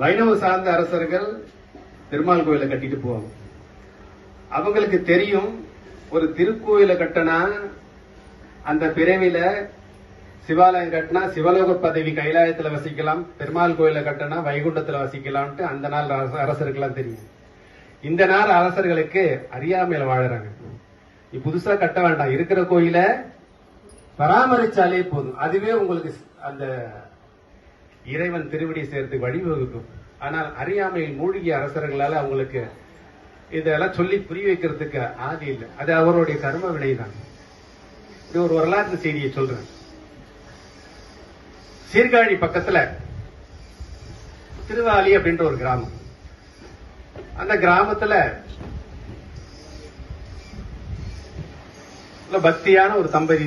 வைணவ சார்ந்த அரசர்கள் பெருமாள் கோயிலை கட்டிட்டு போவாங்க. அவங்களுக்கு தெரியும் ஒரு திருக்கோயிலை கட்டினா அந்த பிறவில சிவாலயம் கட்டினா சிவலோக பதவி கைலாயத்துல வசிக்கலாம் பெருமாள் கோயிலை கட்டினா வைகுண்டத்துல வசிக்கலாம்ட்டு அந்த நாள் அரச- அரசருக்கெல்லாம் தெரியும். இந்த நாள் அரசர்களுக்கு அறியாமையில வாழுறாங்க. நீ புதுசா கட்ட வேண்டாம். இருக்கிற கோயிலை பராமரிச்சாலே போதும். அதுவே உங்களுக்கு அந்த இறைவன் திருவடி சேர்த்து வழிவகுக்கும். ஆனால் அறியாமையில் மூழ்கிய அரசர்களால அவங்களுக்கு இதெல்லாம் சொல்லி புரிய வைக்கிறதுக்கு ஆதி இல்லை. அது அவருடைய கர்ம வினைதான். இது ஒரு வரலாற்று செய்தியை சொல்றேன். சீர்காழி பக்கத்துல திருவாலி அப்படின்ற ஒரு கிராமம். அந்த கிராமத்துல பக்தியான ஒரு தம்பதி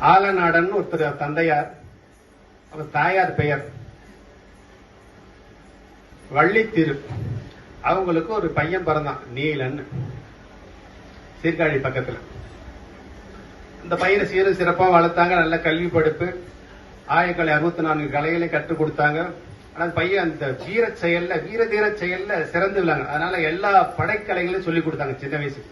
ஆலநாடன் ஒருத்தர் தந்தையார் அவர் தாயார் பெயர். வள்ளித்திரு. அவங்களுக்கு ஒரு பையன் பிறந்தான் நீலன் சீர்காழி பக்கத்துல. இந்த பையனை சீரும் சிறப்பா வளர்த்தாங்க நல்ல கல்வி படிப்பு. ஆயக்கலை அறுபத்தி நான்கு கலைகளை கற்றுக் கொடுத்தாங்க. ஆனா பையன் அந்த வீர செயல்ல வீர தீர செயல்ல சிறந்து அதனால எல்லா படைக்கலைகளையும் சொல்லி கொடுத்தாங்க சின்ன வயசு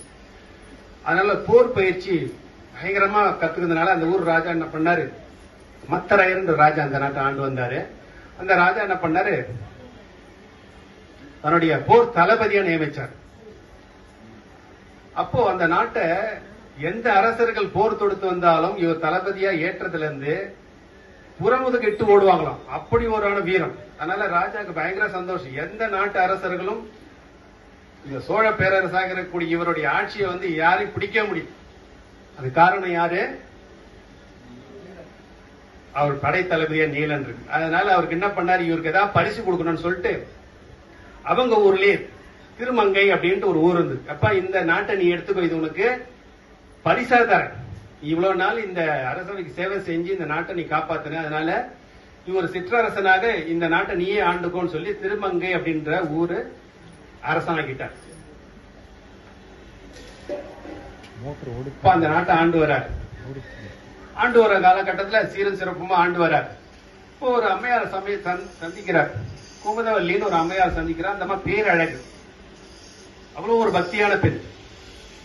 அதனால போர் பயிற்சி பயங்கரமா கத்துக்கிறதுனால அந்த ஊர் ராஜா என்ன பண்ணாரு? மத்தராயர்ன்ற ராஜா அந்த நாட்டை ஆண்டு வந்தாரு. அந்த ராஜா என்ன பண்ணாரு? தன்னுடைய போர் தளபதியா நியமிச்சார். அப்போ அந்த நாட்டை எந்த அரசர்கள் போர் தொடுத்து வந்தாலும் இவர் தளபதியா ஏற்றதுல இருந்து புறமுதுக்கு இட்டு ஓடுவாங்களாம். அப்படி ஒரு வீரம். அதனால ராஜாக்கு பயங்கர சந்தோஷம். எந்த நாட்டு அரசர்களும் இந்த சோழ பேரரசாக இருக்கக்கூடிய இவருடைய ஆட்சியை வந்து யாரையும் பிடிக்க முடியும் அது காரணம் யாரு? அவர் படை தளபதியா நீலன் இருக்கு. அதனால அவருக்கு என்ன பண்ணாரு? இவருக்கு ஏதாவது பரிசு கொடுக்கணும்னு சொல்லிட்டு அவங்க ஊர்லயே திருமங்கை அப்படின்ட்டு ஒரு ஊர் இருந்தது. அப்பா இந்த நாட்டை நீ எடுத்துக்கோ இது உனக்கு பரிசா தரேன். இவ்வளவு நாள் இந்த அரசவைக்கு சேவை செஞ்சு இந்த நாட்டை நீ காப்பாத்தின. அதனால இவர் சிற்றரசனாக இந்த நாட்டை நீயே ஆண்டுக்கோன்னு சொல்லி திருமங்கை அப்படின்ற ஊரு அரசனாக்கிட்டார். இப்ப அந்த நாட்டை ஆண்டு வரார். ஆண்டு வர காலகட்டத்துல சீரும் சிறப்புமா ஆண்டு வரார். இப்போ ஒரு அம்மையார் சமய சந்- சந்திக்கிறார். குமுதவல்லின்னு ஒரு அம்மையார் சந்திக்கிறார். அந்த அம்மா பேரழகு. அவ்வளவு ஒரு பக்தியான பெண்.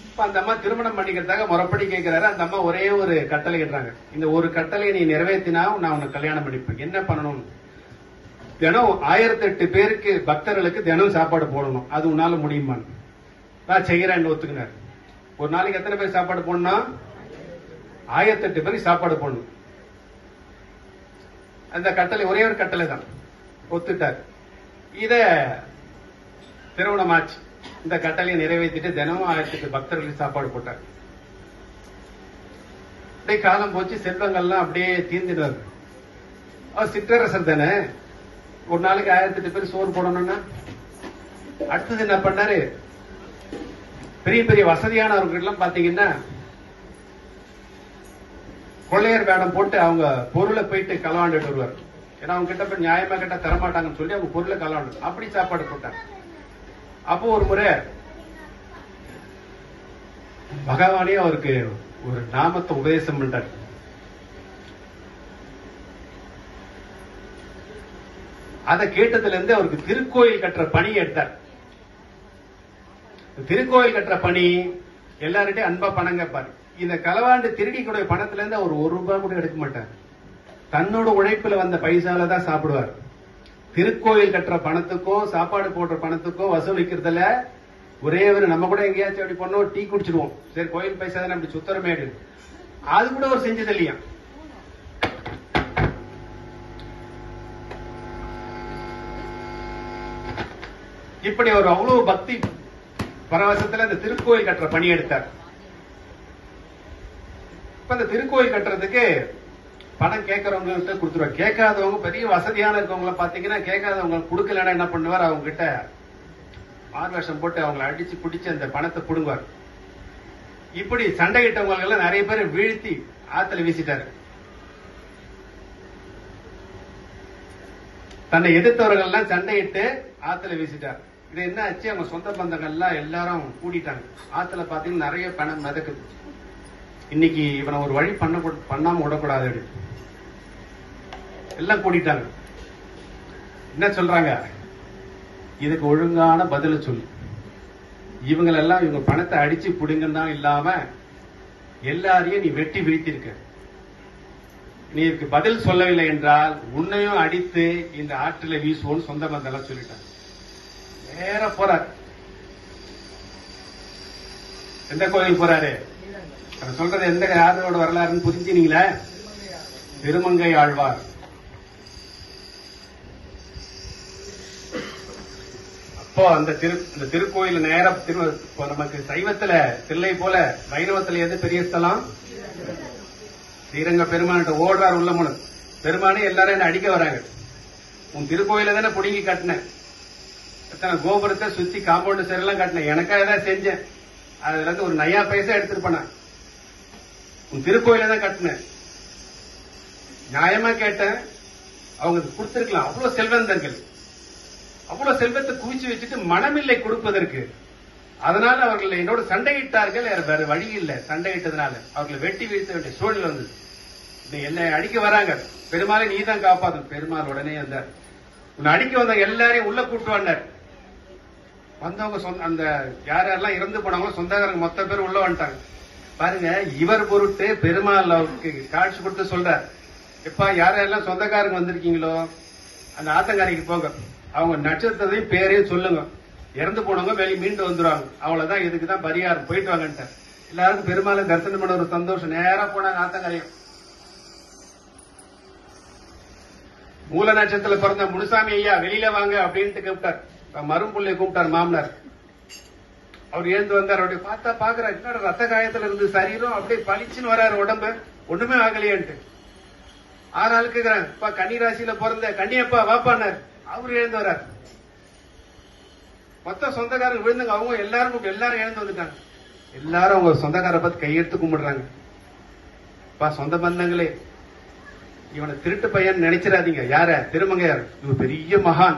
இப்ப அந்த அம்மா திருமணம் பண்ணிக்கிறதுக்காக முறப்படி கேட்கிறாரு அந்த அம்மா ஒரே ஒரு கட்டளை இடுறாங்க. இந்த ஒரு கட்டளையை நீ நிறைவேற்றினா நான் உனக்கு கல்யாணம் பண்ணிப்பேன். என்ன பண்ணணும் தினம் ஆயிரத்தி எட்டு பேருக்கு பக்தர்களுக்கு தினம் சாப்பாடு போடணும். அது உன்னால முடியுமான்னு. நான் செய்யறேன்னு ஒத்துக்கினார். ஒரு நாளைக்கு எத்தனை பேர் சாப்பாடு போடணும் ஆயிரத்தெட்டு பேருக்கு சாப்பாடு போடணும். அந்த கட்டளை ஒரே ஒரு கட்டளை தான். ஒத்துட்டார். இத திருமணம் ஆச்சு இந்த கட்டளையை நிறைவேற்றிட்டு தினமும் ஆயிரத்தி எட்டு பக்தர்களுக்கு சாப்பாடு போட்டார். அப்படியே காலம் போச்சு செல்வங்கள்லாம் அப்படியே தீர்ந்துடுவார் அவர் சிற்றரசர் தானே. ஒரு நாளைக்கு ஆயிரத்தி எட்டு பேர் சோறு போடணும்னா? அடுத்தது என்ன பண்ணாரு? பெரிய பெரிய வசதியானவர்கள்லாம் பாத்தீங்கன்னா கொள்ளையர் வேடம் போட்டு அவங்க பொருளை போயிட்டு களவாண்டுட்டு வருவார். ஏன்னா அவங்க கிட்ட போய் நியாயமா கிட்ட தரமாட்டாங்கன்னு சொல்லி அவங்க பொருளை களவாண்டு அப்படி சாப்பாடு போட்டாங்க. அப்போ ஒரு முறை பகவானே அவருக்கு ஒரு நாமத்தை உபதேசம் பண்றார். அதை கேட்டதுல இருந்து அவருக்கு திருக்கோயில் கட்டுற பணி எடுத்தார். திருக்கோயில் கட்டுற பணி எல்லார்கிட்டயும் அன்பா பணம் கேட்பாரு. இந்த களவாண்டு திருடி கூடிய பணத்துல இருந்து அவர் ஒரு ரூபாய் கூட எடுக்க மாட்டார். தன்னோட உழைப்புல வந்த பைசால தான் சாப்பிடுவார். திருக்கோயில் கட்டுற பணத்துக்கும் சாப்பாடு போடுற பணத்துக்கும் வசூலிக்கிறதுல ஒரே ஒரு நம்ம கூட எங்கேயாச்சும் அப்படி பண்ணோம் டீ குடிச்சிடுவோம் சரி கோயில் பைசா தானே அப்படி சுத்தரமேடு அது கூட அவர் செஞ்சது இல்லையா? இப்படி அவர் அவ்வளவு பக்தி பரவசத்துல இந்த திருக்கோயில் கட்டுற பணி எடுத்தார். இப்ப இந்த திருக்கோயில் கட்டுறதுக்கு பணம் கேட்கறவங்க கொடுத்துருவாங்க கேட்காதவங்க பெரிய வசதியான இருக்கவங்களை பாத்தீங்கன்னா கேட்காதவங்க கொடுக்கலன்னா என்ன பண்ணுவார்? அவங்க கிட்ட மார்வேஷம் போட்டு அவங்கள அடிச்சு பிடிச்சு அந்த பணத்தை பிடுங்குவார். இப்படி சண்டையிட்டவங்க எல்லாம் நிறைய பேர் வீழ்த்தி ஆத்துல வீசிட்டாரு. தன்னை எதிர்த்தவர்கள் எல்லாம் சண்டையிட்டு ஆத்துல வீசிட்டார். இது என்ன ஆச்சு? அவங்க சொந்த பந்தங்கள் எல்லாம் எல்லாரும் கூடிட்டாங்க. ஆத்துல பாத்தீங்கன்னா நிறைய பணம் மிதக்குது. இன்னைக்கு இவனை ஒரு வழி பண்ண பண்ணாம விடக்கூடாது எல்லாம் கூட்டிட்டாங்க என்ன சொல்றாங்க? இதுக்கு ஒழுங்கான பதில சொல்லு. இவங்களெல்லாம் இவங்க பணத்தை அடிச்சு பிடுங்கன்னா இல்லாம எல்லாரையும் நீ வெட்டி வீழ்த்திருக்க நீ இதுக்கு பதில் சொல்லவில்லை என்றால் உன்னையும் அடித்து இந்த ஆற்றில வீசுவோன்னு சொந்த பந்தெல்லாம் சொல்லிட்டாங்க. நேர போறார். எந்த கோயில் போறாரு? அவர் சொல்றது எந்த யாரோட வரலாறுன்னு புரிஞ்சுனீங்களா? திருமங்கை ஆழ்வார். அப்போ அந்த திரு இந்த திருக்கோயில் நேரம் திரு இப்போ நமக்கு சைவத்துல தில்லை போல வைணவத்துல எது பெரிய ஸ்தலம்? ஸ்ரீரங்க பெருமான்கிட்ட ஓடுறார் உள்ள முனு பெருமானே எல்லாரும் என்ன அடிக்க வராங்க. உன் திருக்கோயில தானே புடுங்கி கட்டினேன். எத்தனை கோபுரத்தை சுத்தி காம்பவுண்ட் சரியெல்லாம் கட்டினேன். எனக்காக தான் செஞ்சேன். அதுல இருந்து ஒரு நயா பைசா எடுத்துட்டு உன் திருக்கோயில தான் கட்டினேன். நியாயமா கேட்டேன். அவங்க கொடுத்திருக்கலாம். அவ்வளவு செல்வந்தர்கள். அவ்வளவு செல்வத்தை குவிச்சு வச்சுட்டு மனமில்லை கொடுப்பதற்கு. அதனால அவர்கள் என்னோட சண்டையிட்டார்கள். வேற வேற வழி இல்லை. சண்டையிட்டதுனால அவர்களை வெட்டி வீழ்த்த வேண்டிய சூழ்நிலை வந்தது. என்னை அடிக்க வராங்க. பெருமாளை நீ தான் காப்பாத்து பெருமாள் உடனே வந்தார். உன்னை அடிக்க வந்தவங்க எல்லாரையும் உள்ள கூட்டு வந்தார். வந்தவங்க சொந்த அந்த யார் யாரெல்லாம் இறந்து போனாங்களோ சொந்தக்காரங்க மொத்த பேர் உள்ள வந்துட்டாங்க. பாருங்க இவர் பொருட்டு பெருமாள் அவருக்கு காட்சி கொடுத்து சொல்றார். எப்பா யார் யாரெல்லாம் சொந்தக்காரங்க வந்திருக்கீங்களோ அந்த ஆத்தங்காரிக்கு போங்க. அவங்க நட்சத்திரத்தையும் பேரையும் சொல்லுங்க. இறந்து போனவங்க வெளியே மீண்டு வந்துருவாங்க. அவ்வளவுதான் இதுக்கு தான் பரிகாரம். போயிட்டு வாங்கன்ட்டார். எல்லாருக்கும் பெருமாளை தரிசனம் பண்ண ஒரு சந்தோஷம். நேரம் போனாங்க ஆத்தங்கரையும் மூல நட்சத்திரத்துல பிறந்த முனுசாமி ஐயா வெளியில வாங்க அப்படின்ட்டு கூப்பிட்டார் மரும்புள்ளைய கூப்பிட்டார் மாமனார். அவர் ஏந்து வந்தார் அப்படி பார்த்தா பாக்குறாரு என்னோட ரத்த காயத்துல இருந்து சரீரம் அப்படியே பளிச்சுன்னு வராரு உடம்பு. ஒண்ணுமே ஆகலையேன்ட்டு. ஆறு ஆள் கேக்குறாங்க அப்பா கன்னி ராசியில பிறந்த கன்னியப்பா வாப்பானார் அவர் எழுந்து வரார். மொத்த சொந்தக்காரங்க விழுந்தாங்க அவங்க எல்லாரும் எல்லாரும் எழுந்து வந்துட்டாங்க. எல்லாரும் அவங்க சொந்தக்கார பார்த்து கையெடுத்து கும்பிடுறாங்க. பா சொந்த பந்தங்களே இவனை திருட்டு பையன் நினைச்சிடாதீங்க. யார? திருமங்கையார். இவன் பெரிய மகான்.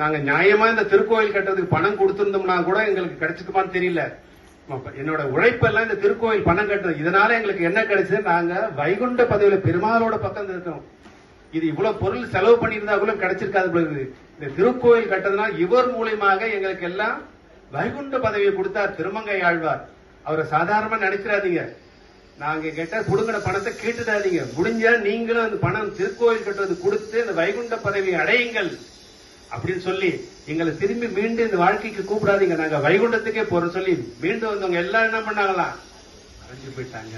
நாங்க நியாயமா இந்த திருக்கோயில் கட்டுறதுக்கு பணம் கொடுத்திருந்தோம்னா கூட எங்களுக்கு கிடைச்சிருக்குமான்னு தெரியல. அப்ப என்னோட உழைப்பெல்லாம் இந்த திருக்கோயில் பணம் கட்டுறது. இதனால எங்களுக்கு என்ன கிடைச்சது? நாங்க வைகுண்ட பதவியில பெருமாளோட பக்கம் இருக்கோம் இது இவ்வளவு பொருள் செலவு பண்ணியிருந்தா கூட கிடைச்சிருக்காது பொழுது இந்த திருக்கோயில் கட்டதுனால இவர் மூலியமாக எங்களுக்கு எல்லாம் வைகுண்ட பதவியை கொடுத்தார் திருமங்கை ஆழ்வார். அவரை சாதாரணமா நினைச்சிடாதீங்க. நாங்க கேட்ட புடுங்கின பணத்தை கேட்டுடாதீங்க. முடிஞ்சா நீங்களும் அந்த பணம் திருக்கோயில் கட்டுறது கொடுத்து அந்த வைகுண்ட பதவியை அடையுங்கள். அப்படின்னு சொல்லி எங்களை திரும்பி மீண்டும் இந்த வாழ்க்கைக்கு கூப்பிடாதீங்க. நாங்க வைகுண்டத்துக்கே போறோம் சொல்லி மீண்டும் வந்தவங்க எல்லாம் என்ன பண்ணாங்களாம் அடைஞ்சு போயிட்டாங்க.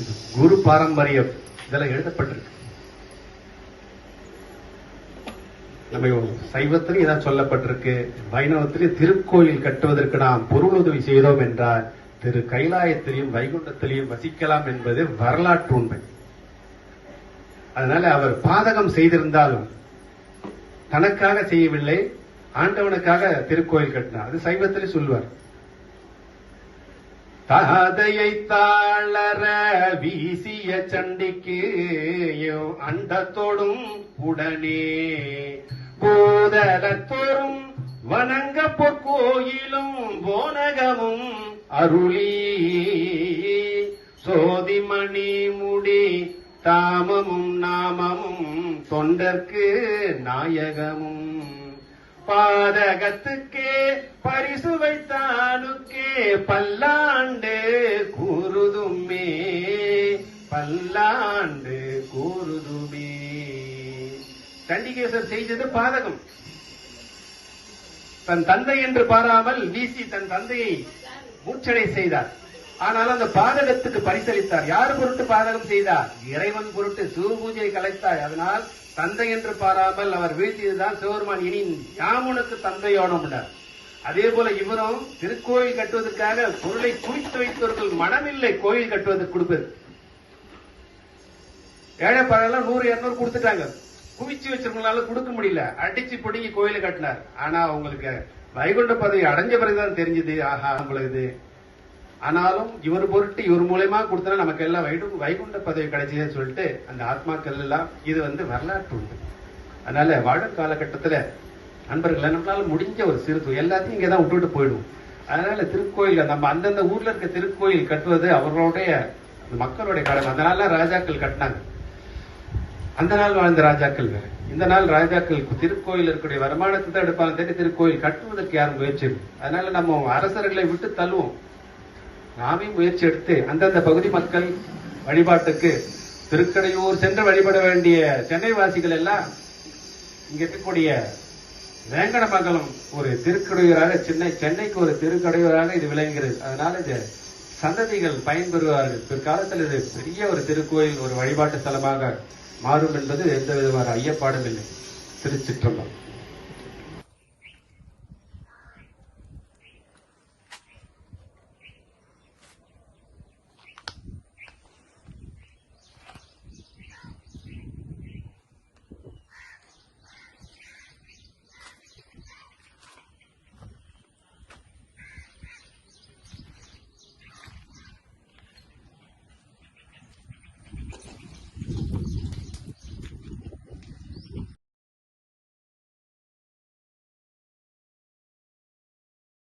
இது குரு பாரம்பரியம் இதெல்லாம் எழுதப்பட்டிருக்கு. நம்ம சைவத்திலையும் இதான் சொல்லப்பட்டிருக்கு. வைணவத்திலையும் திருக்கோயில் கட்டுவதற்கு நாம் பொருள் உதவி செய்தோம் என்றால் திரு கைலாயத்திலையும் வைகுண்டத்திலையும் வசிக்கலாம் என்பது வரலாற்று உண்மை. அதனால அவர் பாதகம் செய்திருந்தாலும் தனக்காக செய்யவில்லை ஆண்டவனுக்காக திருக்கோயில் கட்டினார். அது சைவத்திலே சொல்வார் தாதையை தாளர வீசிய சண்டிக்கு அண்டத்தோடும் உடனே போதலத்தோறும் வணங்க பொற்கோயிலும் போனகமும் அருளி. சோதிமணி முடி தாமமும் நாமமும் தொண்டர்க்கு நாயகமும் பாதகத்துக்கே பரிசு வைத்தாளுக்கே பல்லாண்டு கூறுதுமே பல்லாண்டு கூறுதுமே. சண்டிகேசர் செய்தது பாதகம். தன் தந்தை என்று பாராமல் வீசி தன் தந்தையை மூச்சடை செய்தார். ஆனால் அந்த பாதகத்துக்கு பரிசளித்தார். யார் பொருட்டு பாதகம் செய்தார்? இறைவன் பொருட்டு சிவபூஜை கலைத்தார். அதனால் தந்தை என்று பாராமல் அவர் வீழ்த்தியதுதான் சிவருமான் இனி யாமுனுக்கு தந்தையோனம் அதே போல இவரும் திருக்கோயில் கட்டுவதற்காக பொருளை குவித்து வைத்தவர்கள் மனமில்லை கோயில் கட்டுவதற்கு கொடுப்பது. ஏழை பழம் நூறு இருநூறு கொடுத்துட்டாங்க. குவிச்சு வச்சிருக்கனால கொடுக்க முடியல. அடிச்சு பிடுங்கி கோயில கட்டினார். ஆனா அவங்களுக்கு வைகுண்ட பதவி அடைஞ்ச பிறகுதான் தெரிஞ்சது ஆஹா உங்களுக்கு இது ஆனாலும் இவர் பொருட்டு இவர் மூலயமா கொடுத்தா நமக்கு எல்லாம் வைகு வைகுண்ட பதவி கிடைச்சதுன்னு சொல்லிட்டு அந்த ஆத்மாக்கள் எல்லாம் இது வந்து வரலாற்று உண்டு. அதனால வாழும் காலகட்டத்துல நண்பர்களை நம்மளால முடிஞ்ச ஒரு சிறுத்து எல்லாத்தையும் இங்கதான் விட்டுட்டு போயிடுவோம். அதனால திருக்கோயில் நம்ம அந்தந்த ஊர்ல இருக்க திருக்கோயில் கட்டுவது அவர்களுடைய மக்களுடைய கடமை. அந்த நாள்லாம் ராஜாக்கள் கட்டினாங்க. அந்த நாள் வாழ்ந்த ராஜாக்கள் வேற. இந்த நாள் ராஜாக்கள் திருக்கோயில் இருக்கக்கூடிய வருமானத்தை தான் எடுப்பாங்க தேடி திருக்கோயில் கட்டுவதற்கு யாரும் முயற்சி அதனால நம்ம அரசர்களை விட்டு தள்ளுவோம். நாமே முயற்சி எடுத்து அந்தந்த பகுதி மக்கள் வழிபாட்டுக்கு திருக்கடையூர் சென்று வழிபட வேண்டிய சென்னை வாசிகள் எல்லாம் இங்க இருக்கக்கூடிய வேங்கடமங்கலம் ஒரு திருக்கடையூராக சென்னை சென்னைக்கு ஒரு திருக்கடையூராக இது விளங்குகிறது. அதனால இது சந்ததிகள் பயன்பெறுவார்கள். பிற்காலத்தில் இது பெரிய ஒரு திருக்கோயில் ஒரு வழிபாட்டு தலமாக மாறும் என்பது எந்த விதமான ஐயப்பாடும் இல்லை. திருச்சிற்றம்பலம்.